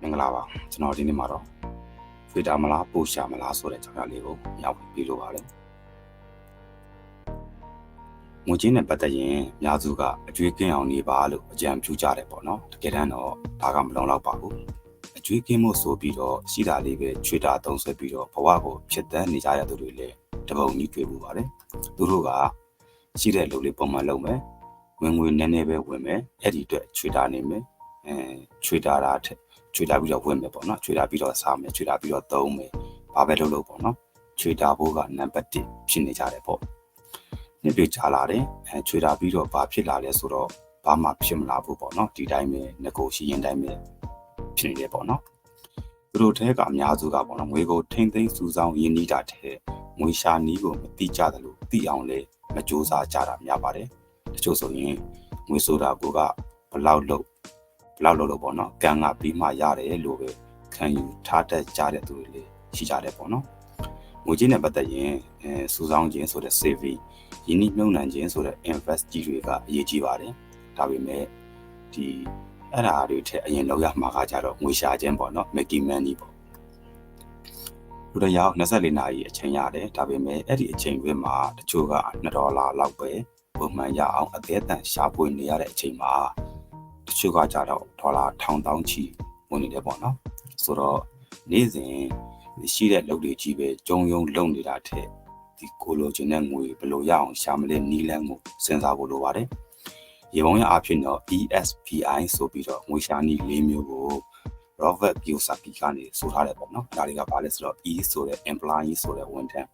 မင်္ဂလာပါကျွန်တော်ဒီနေ့မှာတော့ Twitter မလားပို့ရှာမလားဆိုတဲ့အကြောင်းအရာလေးကိုရောက်ပြီးလို့ပါတယ်ငွေချင်းနဲ့ပတ်သက်ရင်အများစုကအကျွေးကင်းအောင်နေပါလို့အကြံပြုကြတယ်ပေါ့နော်တကယ်တမ်းတော့ဒါကမလုံလောက်ပါဘူးအကျွေးကင်းမှုဆိုပြီးတော့ရှိတာလေးပဲ Twitter သုံးဆွဲပြီးတော့ဘဝကိုဖြစ်တန်းနေကြရသူတွေလည်းတပုံကြီးတွေ့မှုပါတယ်သူတို့ကရှိတဲ့လူလေးပုံမှန်လုပ်မယ်ဝင်ငွေနည်းနည်းပဲဝင်မယ်အဲ့ဒီအတွက် Twitter နေမယ် အဲ Twitter တာထက်ချွေတာပြီးတော့ဝင်မယ်ပေါ့နော်ချွေတာပြီးတော့စားမယ်ချွေတာပြီးတော့သုံးမယ်ဘာပဲလုပ်လို့ပေါ့နော်ချွေတာဖို့ကနံပါတ်1ဖြစ်နေကြတယ်ပေါ့နှစ်ပြချလာတယ်အဲချွေတာပြီးတော့ဘာဖြစ်လာလဲဆိုတော့ဘာမှဖြစ်မလာဘူးပေါ့နော်ဒီတိုင်းပဲငကိုရှိရင်တိုင်းပဲဖြစ်နေတယ်ပေါ့နော်သူတို့တဲကအများစုကပေါ့နော်ငွေကိုထိမ့်သိမ်းစုဆောင်ရင်းနှီးတာတဲ့ငွေရှာနီးကိုမတိကြတယ်လို့သိအောင်လဲမကြိုးစားကြတာများပါတယ်တချို့ဆိုရင်ငွေဆိုတာကိုကဘလောက်လို့ ဘလောက်လို့လို့ပေါ့နော်ကံကပြီးမှရတယ်လို့ပဲခံယူထားတတ်ကြတဲ့သူတွေလည်းရှိကြတယ်ပေါ့နော်ငွေကြေးနဲ့ပတ်သက်ရင်အဲစုဆောင်းခြင်းဆိုတဲ့ saving ယင်းနှိမ့်နှုံနှံခြင်းဆိုတဲ့ invest ကြီးတွေကအရေးကြီးပါတယ်ဒါပေမဲ့ဒီအဲ့ဓာတွေထက်အရင်လောက်ရမှာကကြတော့ငွေရှာခြင်းပေါ့နော် making money ပေါ့လူတစ်ယောက်24နာရီအချိန်ရတယ်ဒါပေမဲ့အဲ့ဒီအချိန်တွင်းမှာတချို့က2ဒေါ်လာလောက်ပဲပုံမှန်ရအောင်အသေးအတန်ရှာဖွေနေရတဲ့အချိန်မှာ တချို့ကကြတော့ဒေါ်လာထောင်တောင်းချီဝင်နေတယ်ပေါ့နော်ဆိုတော့နေ့စဉ်ရှိတဲ့လုပ်တွေကြီးပဲကြုံယုံလုံနေတာထက်ဒီကိုလိုချင်တဲ့ငွေဘယ်လိုရအောင်ရှာမလဲနီးလန်းကိုစဉ်းစားဖို့လိုပါတယ်ရေပုံရအဖြစ်တော့ ESPI ဆိုပြီးတော့ငွေရှာနည်း၄မျိုးကို Robert Kiyosaki ကနေဆိုထားတယ်ပေါ့နော်ဒါတွေကဘာလဲဆိုတော့ E ဆိုတဲ့ employee ဆိုတဲ့ဝန်ထမ်း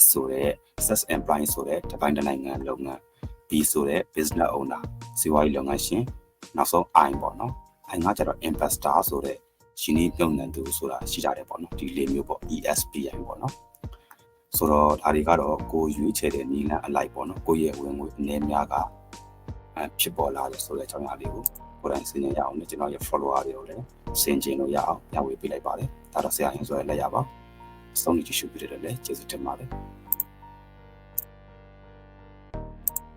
S ဆိုတဲ့ self employee ဆိုတဲ့တပိုင်းတစ်နိုင်ငံလုပ်ငန်း B ဆိုတဲ့ business owner စီးပွားရေးလုပ်ငန်းရှင် နောက်ဆုံး I ပေါ့နော် I ကကျတော့ investor ဆိုတဲ့ရှင်နေပြုံနှံသူဆိုတာရှိကြတယ်ပေါ့နော်ဒီလေးမျိုးပေါ့ ESPI ပေါ့နော်ဆိုတော့ဒါတွေကတော့ကိုရွေးချယ်တဲ့နီလန်အလိုက်ပေါ့နော်ကိုရဲ့ဝင်ငွေအနေများကဖြစ်ပေါ်လာတယ်ဆိုတဲ့အကြောင်းအရာလေးကိုကိုယ်တိုင်စဉ်းစားရအောင်နဲ့ကျွန်တော်ရဲ့ follower တွေကိုလည်းစင်ကျင်လို့ရအောင်ညှဝေပေးလိုက်ပါတယ်ဒါတော့ဆရာရင်ဆိုရလက်ရပါအဆုံးကြည့်ရှုပြီးတယ်လည်းကျေးဇူးတင်ပါတယ်